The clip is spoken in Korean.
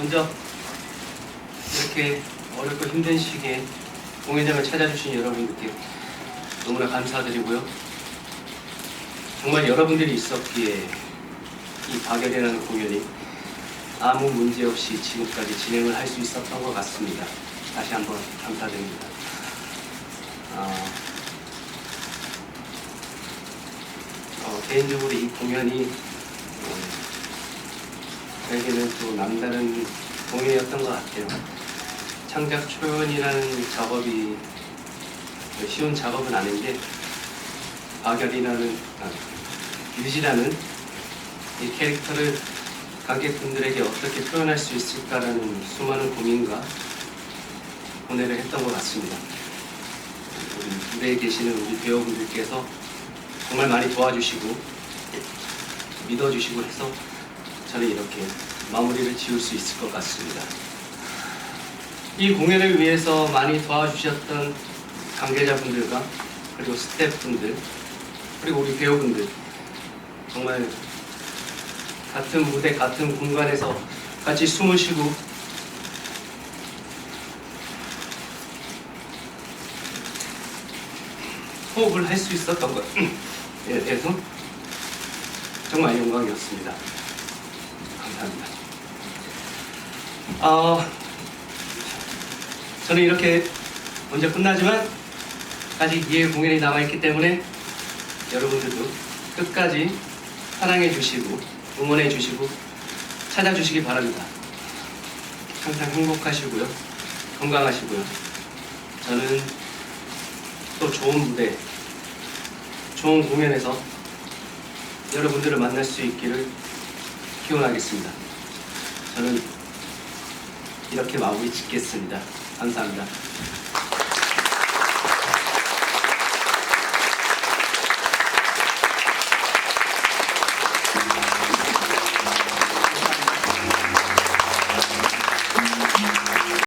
먼저 이렇게 어렵고 힘든 시기에 공연장을 찾아주신 여러분들께 너무나 감사드리고요. 정말 여러분들이 있었기에 이 박열이라는 공연이 아무 문제 없이 지금까지 진행을 할 수 있었던 것 같습니다. 다시 한번 감사드립니다. 아, 어, 개인적으로 이 공연이 어, 저에게는 또 남다른 공연이었던 것 같아요. 창작 초연이라는 작업이 쉬운 작업은 아닌데 박열이라는 아, 유지라는 이 캐릭터를 관객분들에게 어떻게 표현할 수 있을까라는 수많은 고민과 고뇌를 했던 것 같습니다. 우리 무대에 계시는 우리 배우분들께서 정말 많이 도와주시고 믿어주시고 해서 저는 이렇게 마무리를 지을 수 있을 것 같습니다. 이 공연을 위해서 많이 도와주셨던 관계자분들과 그리고 스태프분들 그리고 우리 배우분들 정말 같은 무대 같은 공간에서 같이 숨을 쉬고 호흡을 할 수 있었던 것에 대해서 정말 영광이었습니다. 감사합니다. 어, 저는 이렇게 먼저 끝나지만 아직 이해 공연이 남아있기 때문에 여러분들도 끝까지 사랑해 주시고 응원해 주시고 찾아주시기 바랍니다. 항상 행복하시고요. 건강하시고요. 저는 또 좋은 무대, 좋은 공연에서 여러분들을 만날 수 있기를 기원하겠습니다. 저는 이렇게 마무리 짓겠습니다. 감사합니다.